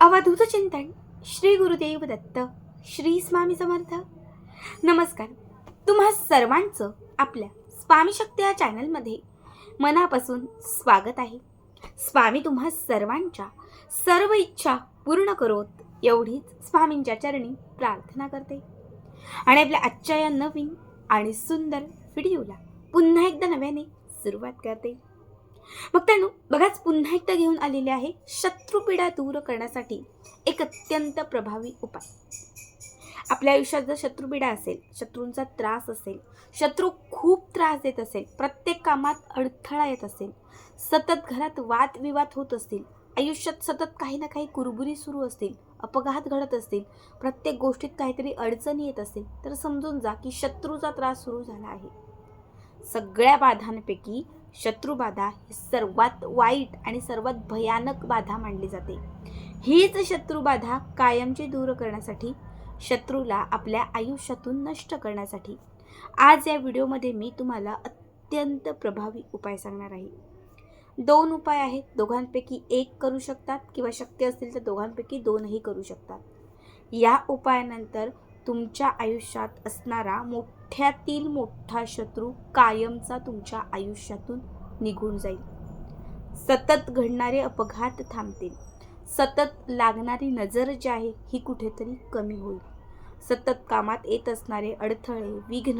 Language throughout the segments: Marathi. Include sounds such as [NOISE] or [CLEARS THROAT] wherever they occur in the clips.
अवधूत चिंतन श्री गुरुदेव दत्त श्री स्वामी समर्थ. नमस्कार. तुम्हा सर्वांचं आपल्या स्वामी शक्ती या चॅनलमध्ये मनापासून स्वागत आहे. स्वामी तुम्हा सर्वांच्या सर्व इच्छा पूर्ण करोत एवढीच स्वामींच्या चरणी प्रार्थना करते. आणि आपल्या आजच्या या नवीन आणि सुंदर व्हिडिओला पुन्हा एकदा नव्याने सुरुवात करते. भक्तांनो बघाच पुन्हा एकदा घेऊन आलेले आहे शत्रुपीडा दूर करण्यासाठी एक अत्यंत प्रभावी उपाय. आपल्या आयुष्यात जर शत्रुपीडा असेल शत्रूंचा त्रास असेल शत्रू खूप त्रास देत असेल प्रत्येक कामात अडथळा येत असेल सतत घरात वादविवाद होत असतील आयुष्यात सतत काही ना काही कुरबुरी सुरू असतील अपघात घडत असतील प्रत्येक गोष्टीत काहीतरी अडचणी येत असतील तर समजून जा की शत्रूचा त्रास सुरू झाला आहे. सगळ्या बाधांपैकी शत्रुबाधा ही सर्वात वाईट आणि सर्वात भयानक बाधा मानली जाते. हीच शत्रुबाधा कायमची दूर करण्यासाठी शत्रूला आपल्या आयुष्यातून नष्ट करण्यासाठी. आज या व्हिडिओमध्ये मी तुम्हाला अत्यंत प्रभावी उपाय सांगणार आहे. दोन उपाय आहेत. दोघांपैकी एक करू शकतात किंवा शक्य असतील तर दोघांपैकी दोनही करू शकतात. या उपायानंतर तुमच्या आयुष्यात असणारा मोठ्यातील मोठा शत्रू कायमचा तुमच्या आयुष्यातून निघून जाईल. सतत घडणारे अपघात थांबतील. सतत लागणारी नजर जी आहे ही कुठेतरी कमी होईल. सतत कामात येत असणारे अडथळे विघ्न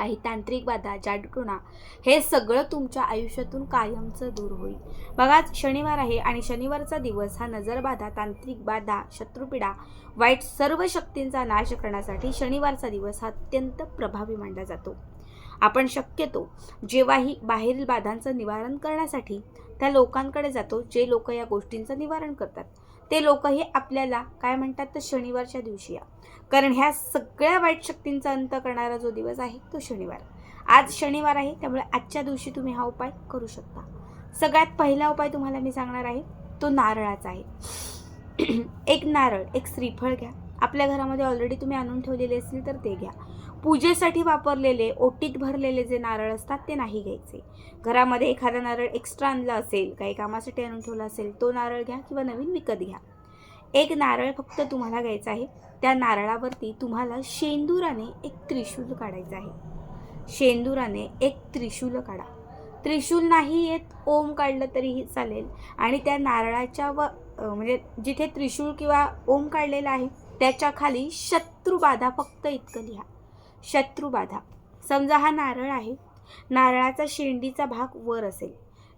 काही तांत्रिक बाधा जाडटुणा हे सगळं तुमच्या आयुष्यातून कायमचं दूर होईल. बघाच शनिवार आहे आणि शनिवारचा दिवस हा नजरबाधा तांत्रिक बाधा शत्रुपीडा वाईट सर्व शक्तींचा नाश करण्यासाठी शनिवारचा दिवस हा अत्यंत प्रभावी मानला जातो. आपण शक्यतो जेव्हाही बाहेरील बाधांचं निवारण करण्यासाठी त्या लोकांकडे जातो जे लोक या गोष्टींचं निवारण करतात. ते लोकही आपल्याला काय म्हणतात तर शनिवारच्या दिवशी या. कारण ह्या सगळ्या वाईट शक्तींचा अंत करणारा जो दिवस आहे तो शनिवार. आज शनिवार आहे त्यामुळे आजच्या दिवशी तुम्ही हा उपाय करू शकता. सगळ्यात पहिला उपाय तुम्हाला मी सांगणार आहे तो नारळाचा आहे. [CLEARS THROAT] एक नारळ एक श्रीफळ घ्या. आपल्या घरामध्ये ऑलरेडी तुम्ही आणून ठेवलेले असतील तर ते घ्या. पूजेसाठी वापरलेले ओटीत भरलेले जे नारळ असतात ते नाही घ्यायचे. घरामध्ये एखादा नारळ एक्स्ट्रा आणला असेल काही कामासाठी आणून ठेवला असेल तो नारळ घ्या किंवा नवीन विकत घ्या. एक नारळ फक्त तुम्हाला घ्यायचा आहे. त्या नारळावरती तुम्हाला शेंदुराने एक त्रिशूल काढायचं आहे. शेंदुराने एक त्रिशूल काढा. त्रिशूल नाही येत ओम काढलं तरीही चालेल. आणि त्या नारळाच्या व म्हणजे जिथे त्रिशूल किंवा ओम काढलेला आहे त्याच्याखाली शत्रुबाधा फक्त इतकं लिहा. शत्रुबाधा समजा हा नारळ आहे. नारळाचा शेंडीचा भाग वर असेल.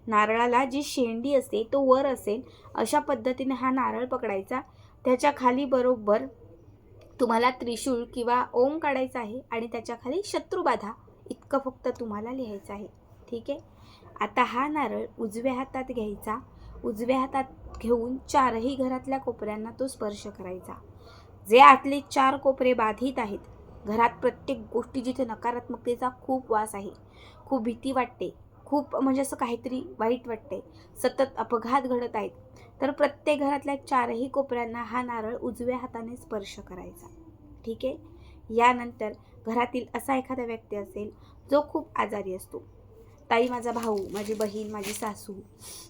नारळाला जी शेंडी असते तो वर असेल. अशा पद्धतीने हा नारळ पकडायचा. त्याच्याखाली बरोबर तुम्हाला त्रिशूळ किंवा ओम काढायचा आहे आणि त्याच्याखाली शत्रुबाधा इतकं फक्त तुम्हाला लिहायचं आहे. ठीक आहे? आता हा नारळ उजव्या हातात घ्यायचा. उजव्या हातात घेऊन चारही घरातल्या कोपऱ्यांना तो स्पर्श करायचा. जे आतले चार कोपरे बाधित आहेत घरात प्रत्येक गोष्टी जिथे नकारात्मकतेचा खूप वास आहे खूप भीती वाटते खूप म्हणजे असं काहीतरी वाईट वाटते सतत अपघात घडत आहेत तर प्रत्येक घरातल्या चारही कोपऱ्यांना हा नारळ उजव्या हाताने स्पर्श करायचा. ठीक आहे? यानंतर घरातील असा एखादा व्यक्ती असेल जो खूप आजारी असतो. ताई माझा भाऊ माझी बहीण माझी सासू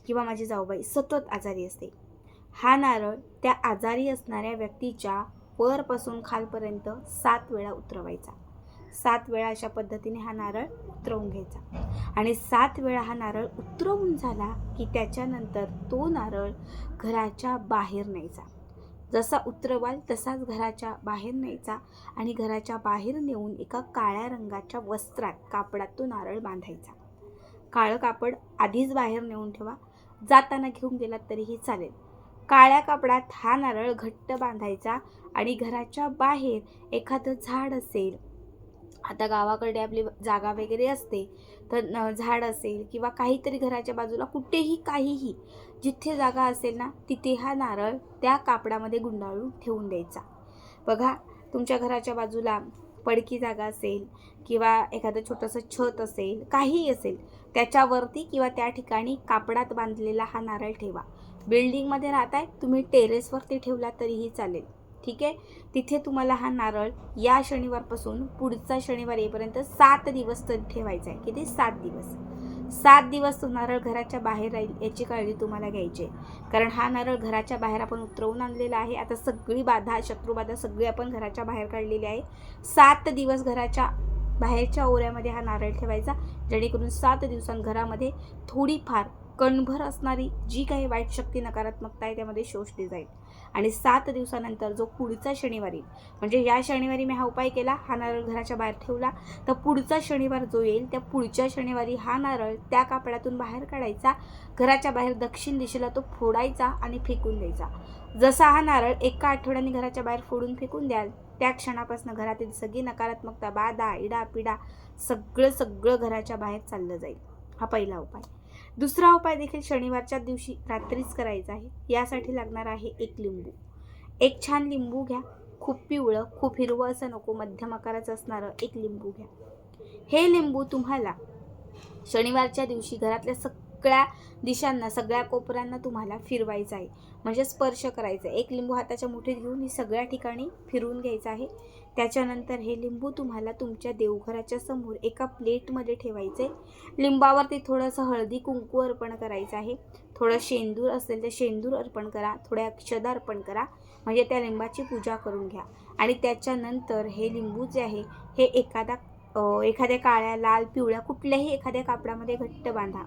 किंवा माझी जाऊबाई सतत आजारी असते. हा नारळ त्या आजारी असणाऱ्या व्यक्तीच्या वरपासून खालपर्यंत सात वेळा उतरवायचा. सात वेळा अशा पद्धतीने हा नारळ उतरवून घ्यायचा. आणि सात वेळा हा नारळ उतरवून झाला की त्याच्यानंतर तो नारळ घराच्या बाहेर न्यायचा. जसा उतरवाल तसाच घराच्या बाहेर न्यायचा आणि घराच्या बाहेर नेऊन एका काळ्या रंगाच्या वस्त्रात कापडात तो नारळ बांधायचा. काळं कापड आधीच बाहेर नेऊन ठेवा. जाताना घेऊन गेलात तरीही चालेल. काळ्या कापडात हा नारळ घट्ट बांधायचा आणि घराच्या बाहेर एखादं झाड असेल. आता गावाकडे आपली जागा वगैरे असते तर झाड असेल किंवा काहीतरी घराच्या बाजूला कुठेही काहीही जिथे जागा असेल ना तिथे हा नारळ त्या कापडामध्ये गुंडाळून ठेवून द्यायचा. बघा तुमच्या घराच्या बाजूला पडकी जागा असेल किंवा एखादं छोटंसं छत असेल काहीही असेल त्याच्यावरती किंवा त्या ठिकाणी कापडात बांधलेला हा नारळ ठेवा. बिल्डिंगमध्ये राहताय तुम्ही टेरेसवरती ठेवला तरीही चालेल. ठीक आहे? तिथे तुम्हाला हा नारळ या शनिवारपासून पुढचा शनिवार येईपर्यंत सात दिवस तरी ठेवायचा आहे. किती? सात दिवस. सात दिवस तो नारळ घराच्या बाहेर राहील याची काळजी तुम्हाला घ्यायची आहे. कारण हा नारळ घराच्या बाहेर आपण उतरवून आणलेला आहे. आता सगळी बाधा शत्रुबाधा सगळी आपण घराच्या बाहेर काढलेली आहे. सात दिवस घराच्या बाहेरच्या ओऱ्यामध्ये हा नारळ ठेवायचा. जेणेकरून सात दिवसांत घरामध्ये थोडीफार कणभर असणारी जी काही वाईट शक्ती नकारात्मकता आहे त्यामध्ये शोषली जाईल आणि सात दिवसानंतर जो पुढचा शनिवारी म्हणजे या शनिवारी मी हा उपाय केला हा नारळ घराच्या बाहेर ठेवला तर पुढचा शनिवार जो येईल त्या पुढच्या शनिवारी हा नारळ त्या कापडातून बाहेर काढायचा घराच्या बाहेर दक्षिण दिशेला तो फोडायचा आणि फेकून द्यायचा. जसा हा नारळ एका आठवड्याने घराच्या बाहेर फोडून फेकून द्याल त्या क्षणापासून घरातील सगळी नकारात्मकता बाधा इडा पिडा सगळं सगळं घराच्या बाहेर चाललं जाईल. हा पहिला उपाय. दुसरा उपाय देखील शनिवारच्या दिवशी रात्रीच करायचा आहे. यासाठी लागणार आहे एक लिंबू. एक छान लिंबू घ्या. खूप पिवळं खूप हिरवं असं नको मध्यम आकाराचं असणारं एक लिंबू घ्या. हे लिंबू तुम्हाला शनिवारच्या दिवशी घरातल्या सगळ्या दिशांना सगळ्या कोपऱ्यांना तुम्हाला फिरवायचं आहे. म्हणजे स्पर्श करायचा आहे. एक लिंबू हाताच्या मुठीत घेऊन ही सगळ्या ठिकाणी फिरवून घ्यायचं आहे. त्याच्यानंतर हे लिंबू तुम्हाला तुमच्या देवघराच्या समोर एका प्लेटमध्ये ठेवायचे लिंबावरती थोडंसं हळदी कुंकू अर्पण करायचं आहे. थोडं शेंदूर असेल तर शेंदूर अर्पण करा. थोड्या अक्षदा अर्पण करा. म्हणजे त्या लिंबाची पूजा करून घ्या. आणि त्याच्यानंतर हे लिंबू जे आहे हे एखादा एखाद्या काळ्या लाल पिवळ्या कुठल्याही एखाद्या कापडामध्ये घट्ट बांधा.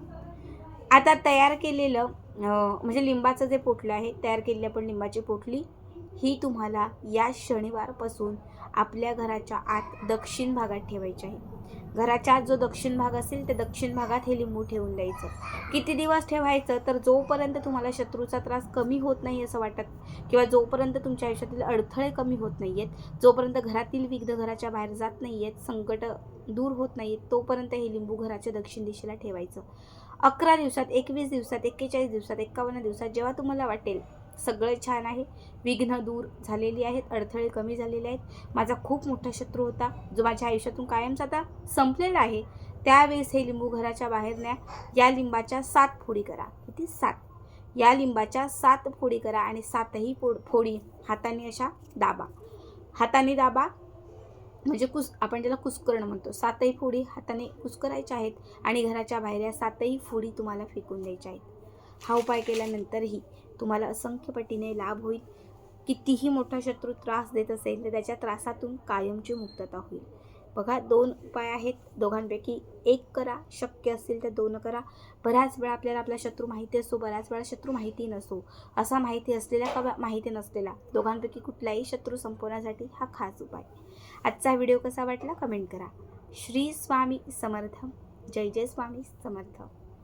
आता तयार केलेलं म्हणजे लिंबाचं जे पोटलं आहे तयार केलेली आपण लिंबाची पोटली ही तुम्हाला या शनिवारपासून आपल्या घराच्या आत दक्षिण भागात ठेवायची आहे. घराच्या आत जो दक्षिण भाग असेल त्या दक्षिण भागात हे लिंबू ठेवून द्यायचं. किती दिवस ठेवायचं? तर जोपर्यंत तुम्हाला शत्रूचा त्रास कमी होत नाही असं वाटत किंवा जोपर्यंत तुमच्या आयुष्यातील अडथळे कमी होत नाही आहेत जोपर्यंत घरातील विघ्न घराच्या बाहेर जात नाही आहेत संकट दूर होत नाही आहेत तोपर्यंत हे लिंबू घराच्या दक्षिण दिशेला ठेवायचं. अकरा दिवसात एकवीस दिवसात एक्केचाळीस दिवसात एकावन्न दिवसात जेव्हा तुम्हाला वाटेल सगळं छान आहे. विघ्न दूर झालेली आहेत अडथळे कमी झालेले आहेत. माझा खूप मोठा शत्रू होता जो माझ्या आयुष्यातून कायमचा आता संपलेला आहे. त्यावेळेस हे लिंबू घराच्या बाहेर न्या. या लिंबाच्या सात फोडी करा. किती? सात. या लिंबाच्या सात फोडी करा आणि सातही फोड फोडी हाताने अशा दाबा. हाताने दाबा. म्हणजे कुस आपण ज्याला कुस्करण म्हणतो सातही फोडी हाताने कुस्करायच्या आहेत आणि घराच्या बाहेर या सातही फोडी तुम्हाला फेकून द्यायच्या आहेत. हा उपाय केल्यानंतरही तुम्हाला असंख्य पटीने लाभ होईल. कितीही मोठा शत्रू त्रास देत असेल तर त्याच्या त्रासातून कायमची मुक्तता होईल. बघा दोन उपाय आहेत. दोघांपैकी एक करा शक्य असेल तर दोन करा. बऱ्याच वेळा आपल्याला आपला शत्रू माहिती असतो बऱ्याच वेळा शत्रू माहिती नसतो असा माहिती असलेला का माहिती नसलेला दोघांपैकी कुठलाही शत्रू संपवण्यासाठी हा खास उपाय. आजचा व्हिडिओ कसा वाटला कमेंट करा. श्री स्वामी समर्थ. जय जय स्वामी समर्थ.